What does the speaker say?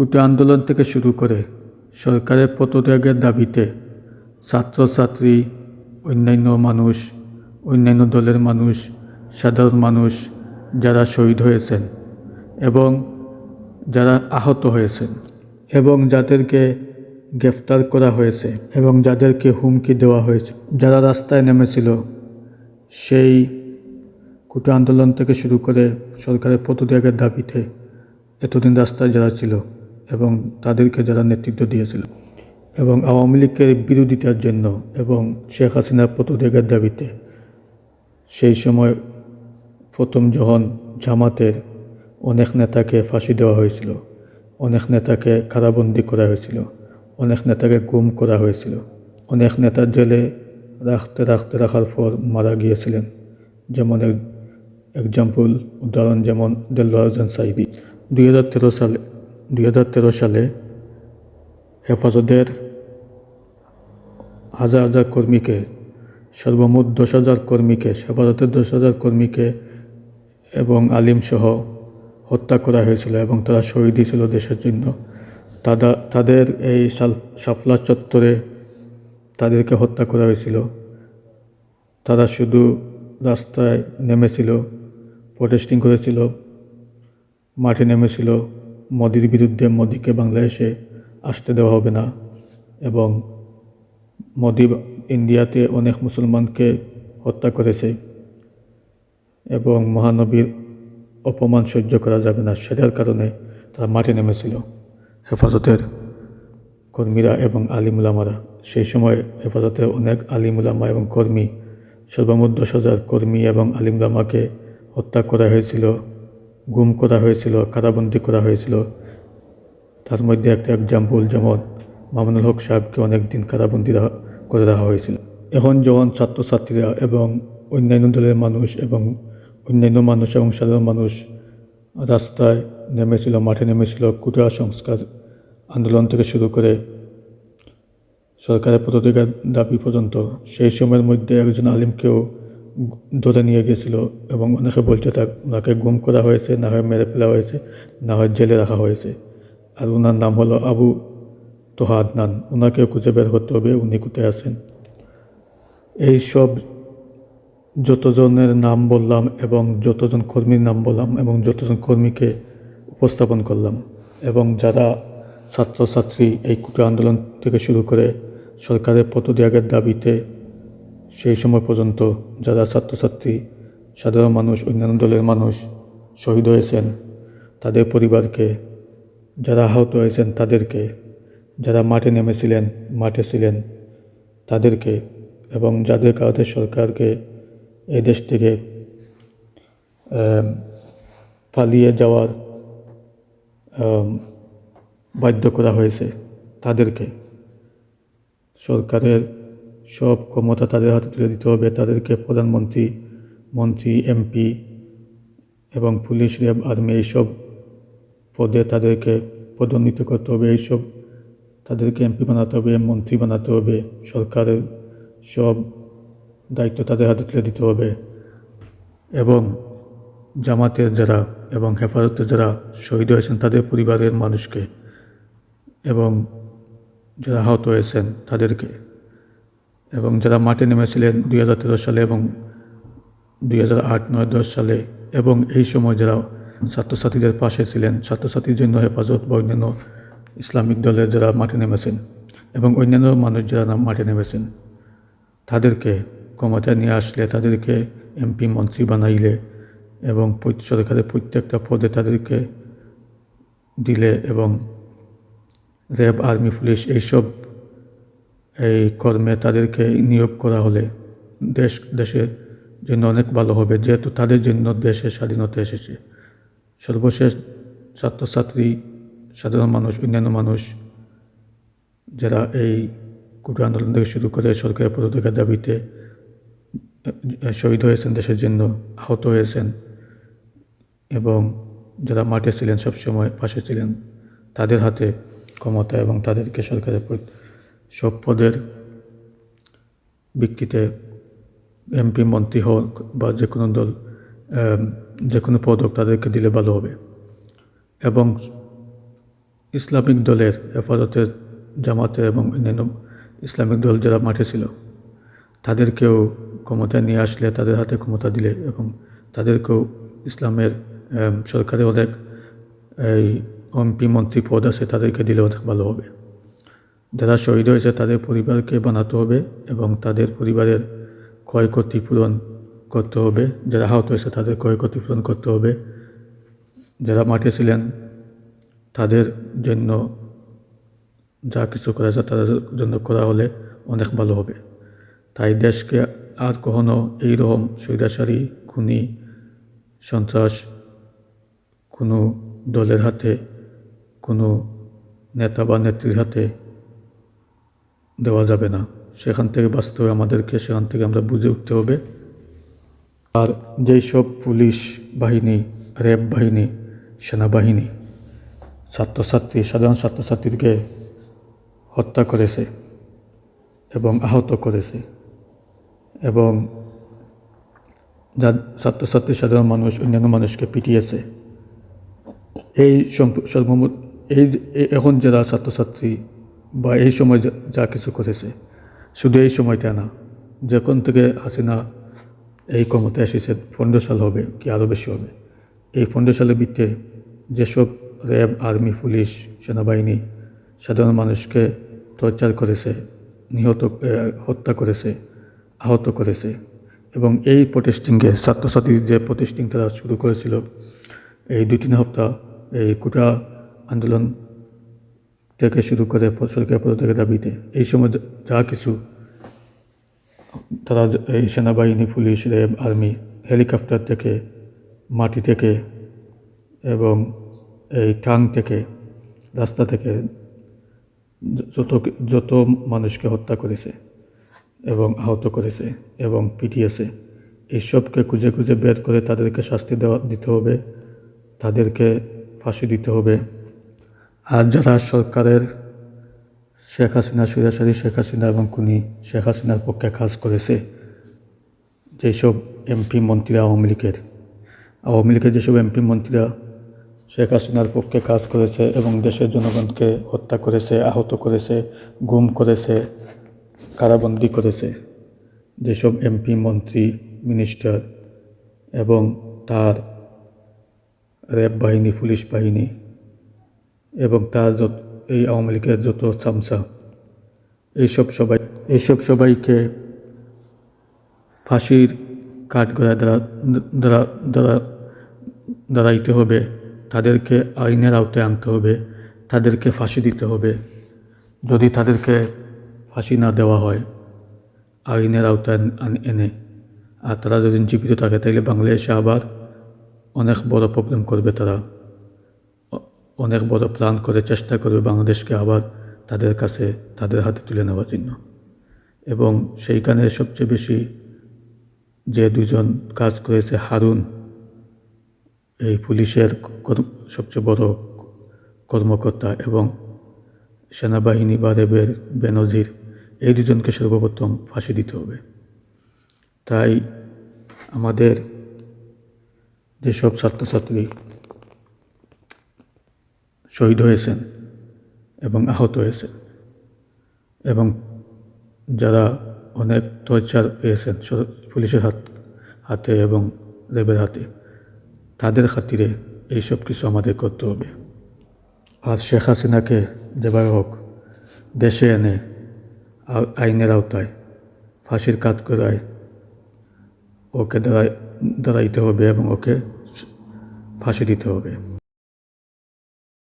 কুটি আন্দোলন থেকে শুরু করে সরকারের পদত্যাগের দাবিতে ছাত্রছাত্রী, অন্যান্য মানুষ, অন্যান্য দলের মানুষ, সাধারণ মানুষ যারা শহীদ হয়েছেন এবং যারা আহত হয়েছেন এবং যাদেরকে গ্রেফতার করা হয়েছে এবং যাদেরকে হুমকি দেওয়া হয়েছে, যারা রাস্তায় নেমেছিল, সেই কুটি আন্দোলন থেকে শুরু করে সরকারের পদত্যাগের দাবিতে এতদিন রাস্তায় যারা ছিল এবং তাদেরকে যারা নেতৃত্ব দিয়েছিল এবং আওয়ামী লীগের বিরোধিতার জন্য এবং শেখ হাসিনার পদত্যাগের দাবিতে সেই সময় প্রথম যখন জামাতের অনেক নেতাকে ফাঁসি দেওয়া হয়েছিল, অনেক নেতাকে কারাবন্দি করা হয়েছিল, অনেক নেতাকে গুম করা হয়েছিল, অনেক নেতা জেলে রাখতে রাখতে রাখার পর মারা গিয়েছিলেন। যেমন এক এক্সাম্পল উদাহরণ যেমন দেলোয়ার হোসেন সাইদি দুই সালে দুই হাজার তেরো সালে হেফাজতের হাজার হাজার কর্মীকে, সর্বমোট দশ হাজার কর্মীকে, হেফাজতের দশ হাজার কর্মীকে এবং আলিমসহ হত্যা করা হয়েছিল এবং তারা শহীদই ছিল দেশের জন্য। তারা তাদের এই সাফলা চত্বরে তাদেরকে হত্যা করা হয়েছিল। তারা শুধু রাস্তায় নেমেছিল প্রোটেস্টিং করেছিল, মাঠে নেমেছিল মোদির বিরুদ্ধে মোদিকে বাংলাদেশে আসতে দেওয়া হবে না এবং মোদি ইন্ডিয়াতে অনেক মুসলমানকে হত্যা করেছে এবং মহানবীর অপমান সহ্য করা যাবে না, সেটার কারণে তারা মাঠে নেমেছিল। হেফাজতের কর্মীরা এবং আলিমুলামারা সেই সময় হেফাজতের অনেক আলিমুলামা এবং কর্মী, সর্বমোট দশ হাজার কর্মী এবং আলিমুলামাকে হত্যা করা হয়েছিল। গুম করা হয়েছিল কারাবন্দি করা হয়েছিল। তার মধ্যে একটা এক্সাম্পল যেমন মামুনুল হক সাহেবকে অনেক দিন কারাবন্দি করে রাখা হয়েছিল। এখন যখন ছাত্রছাত্রীরা এবং অন্যান্য দলের মানুষ এবং অন্যান্য মানুষ এবং সাধারণ মানুষ রাস্তায় নেমেছিল, মাঠে নেমেছিল কুটিয়া সংস্কার আন্দোলন থেকে শুরু করে সরকারের পদত্যাগের দাবি পর্যন্ত, সেই সময়ের মধ্যে একজন আলিমকেও ধরে নিয়ে গেছিল এবং অনেকে বলছে, তা ওনাকে গুম করা হয়েছে, না হয় মেরে ফেলা হয়েছে, না হয় জেলে রাখা হয়েছে। আর ওনার নাম হলো আবু তোহা আদনান ওনাকেও খুঁজে বের করতে হবে, উনি কোথায় আছেন? এই সব যতজনের নাম বললাম এবং যতজন কর্মীর নাম বললাম এবং যতজন কর্মীকে উপস্থাপন করলাম এবং যারা ছাত্রছাত্রী এই কুটি আন্দোলন থেকে শুরু করে সরকারের পদত্যাগের দাবিতে সেই সময় পর্যন্ত যারা ছাত্রছাত্রী, সাধারণ মানুষ, অন্যান্য দলের মানুষ শহীদ হয়েছেন, তাদের পরিবারকে, যারা আহত হয়েছেন তাদেরকে, যারা মাঠে নেমেছিলেন, মাঠে ছিলেন তাদেরকে এবং যাদের কারণে সরকারকে এই দেশ থেকে পালিয়ে যাওয়ার বাধ্য করা হয়েছে তাদেরকে। সরকারের সব ক্ষমতা তাদের হাতে তুলে দিতে হবে। তাদেরকে প্রধানমন্ত্রী, মন্ত্রী, এমপি এবং পুলিশ, র্যাব, আর্মি এইসব পদে তাদেরকে পদোন্নীত করতে হবে। এইসব তাদেরকে এমপি বানাতে হবে, মন্ত্রী বানাতে হবে। সরকারের সব দায়িত্ব তাদের হাতে তুলে দিতে হবে। এবং জামাতের যারা এবং হেফাজতের যারা শহীদ হয়েছেন, তাদের পরিবারের মানুষকে এবং যারা আহত হয়েছেন, তাদেরকে এবং যারা মাঠে নেমেছিলেন দুই হাজার তেরো সালে এবং দুই হাজার আট, নয়, দশ সালে এবং এই সময় যারা ছাত্রছাত্রীদের পাশে ছিলেন, ছাত্রছাত্রীর জন্য হেফাজত বা অন্যান্য ইসলামিক দলের যারা মাঠে নেমেছেন এবং অন্যান্য মানুষ যারা মাঠে নেমেছেন, তাদেরকে ক্ষমতায় নিয়ে আসলে, তাদেরকে এমপি, মন্ত্রী বানাইলে এবং সরকারের প্রত্যেকটা পদে তাদেরকে দিলে এবং র্যাব, আর্মি, পুলিশ এইসব এই কর্মে তাদেরকে নিয়োগ করা হলে দেশ, দেশের জন্য অনেক ভালো হবে, যেহেতু তাদের জন্য দেশের স্বাধীনতা এসেছে। সর্বশেষ ছাত্রছাত্রী, সাধারণ মানুষ, অন্যান্য মানুষ যারা এই কুটি আন্দোলন থেকে শুরু করে সরকারের পদত্যাগের দাবিতে শহীদ হয়েছেন দেশের জন্য, আহত হয়েছেন এবং যারা মাঠে ছিলেন সবসময় পাশে ছিলেন, তাদের হাতে ক্ষমতা এবং তাদেরকে সরকারের সব পদের ভিত্তিতে এমপি মন্ত্রী হোক বা যে কোনো দল যে কোনো পদ হোক তাদেরকে দিলে ভালো হবে। এবং ইসলামিক দলের হেফাজতের জামাতে এবং অন্যান্য ইসলামিক দল যারা মাঠে ছিল তাদেরকেও ক্ষমতায় নিয়ে আসলে তাদের হাতে ক্ষমতা দিলে এবং তাদেরকেও ইসলামের এম, সরকারে অনেক এই এমপি মন্ত্রী পদ আছে তাদেরকে দিলে অনেক ভালো হবে। যারা শহীদ হয়েছে তাদের পরিবারকে বানাতে হবে এবং তাদের পরিবারের ক্ষয়ক্ষতি পূরণ করতে হবে। যারা আহত হয়েছে তাদের ক্ষয়ক্ষতি পূরণ করতে হবে। যারা মাঠে ছিলেন তাদের জন্য যা কিছু করা যায় তাদের জন্য করা হলে অনেক ভালো হবে। তাই দেশকে আর কখনো এইরকম স্বৈরাচারী, খুনি, সন্ত্রাস, কোনো দলের হাতে, কোনো নেতা বা নেত্রীর হাতে দেওয়া যাবে না। সেখান থেকে বাঁচতে হবে আমাদেরকে সেখান থেকে আমরা বুঝে উঠতে হবে। আর যেই সব পুলিশ বাহিনী, র্যাব বাহিনী, সেনাবাহিনী, ছাত্রছাত্রী, সাধারণ ছাত্রছাত্রীকে হত্যা করেছে এবং আহত করেছে এবং যা ছাত্রছাত্রী, সাধারণ মানুষ, অন্যান্য মানুষকে পিটিয়েছে। এই এই এখন যারা ছাত্রছাত্রী বা এই সময় যা- কিছু করেছে, শুধু এই সময়টা না, যখন থেকে হাসিনা এই ক্ষমতায় এসেছে, পনেরো সাল হবে কি আরও বেশি হবে। এই পনেরো সালের যেসব র্যাব, আর্মি, পুলিশ, সেনাবাহিনী, সাধারণ মানুষকে টর্চার করেছে, নিহত হত্যা করেছে, আহত করেছে এবং এই প্রটেস্টিংকে ছাত্রছাত্রীর যে প্রটেস্টিং তারা শুরু করেছিল, এই দুই তিন সপ্তাহ এই কোটা আন্দোলন থেকে শুরু করে সরকার পদত্যাগের দাবিতে এই সময় যা- কিছু তারা এই সেনাবাহিনী, পুলিশ, র্যাব, আর্মি, হেলিকপ্টার থেকে, মাটি থেকে এবং এই টাং থেকে, রাস্তা থেকে যত যত মানুষকে হত্যা করেছে এবং আহত করেছে এবং পিটিয়েছে এইসবকে খুঁজে খুঁজে বের করে তাদেরকে শাস্তি দেওয়া, দিতে হবে, তাদেরকে ফাঁসি দিতে হবে। আর যারা সরকারের শেখ হাসিনা সুরাশারী শেখ হাসিনা এবং খুনি শেখ হাসিনার পক্ষে কাজ করেছে, যেসব এমপি মন্ত্রীরা আওয়ামী লীগের আওয়ামী লীগের যেসব এমপি মন্ত্রীরা শেখ হাসিনার পক্ষে কাজ করেছে এবং দেশের জনগণকে হত্যা করেছে, আহত করেছে, গুম করেছে, কারাবন্দি করেছে, যেসব এমপি, মন্ত্রী, মিনিস্টার এবং তার র্যাব বাহিনী, পুলিশ বাহিনী এবং তার যত এই আওয়ামী লীগের যত চামচা। এইসব সবাই এইসব সবাইকে ফাঁসির কাঠগড়ায় দ্বারা দ্বারা দ্বারা দাঁড়াইতে হবে। তাদেরকে আইনের আওতায় আনতে হবে। তাদেরকে ফাঁসি দিতে হবে। যদি তাদেরকে ফাঁসি না দেওয়া হয়, আইনের আওতায় এনে। আর তারা যদি জীবিত থাকে, তাহলে বাংলাদেশে আবার অনেক বড় প্রবলেম করবে তারা। অনেক বড় প্ল্যান করে চেষ্টা করবে বাংলাদেশকে আবার তাদের কাছে, তাদের হাতে তুলে নেওয়ার জন্য। এবং সেইখানে সবচেয়ে বেশি যে দুজন কাজ করেছে হারুন, এই পুলিশের সবচেয়ে বড় কর্মকর্তা এবং সেনাবাহিনী বা রেবের বেনজির, এই দুজনকে সর্বপ্রথম ফাঁসি দিতে হবে। তাই আমাদের যেসব ছাত্রছাত্রী শহীদ হয়েছেন এবং আহত হয়েছেন এবং যারা অনেক টর্চার পেয়েছেন পুলিশের হাত, হাতে এবং র্যাবের হাতে, তাদের খাতিরে এইসব কিছু আমাদের করতে হবে। আর শেখ হাসিনাকে যেভাবে হোক দেশে এনে আইনের আওতায় ফাঁসির কাজ করায় ওকে দাঁড়াই দাঁড়াইতে হবে এবং ওকে ফাঁসি দিতে হবে।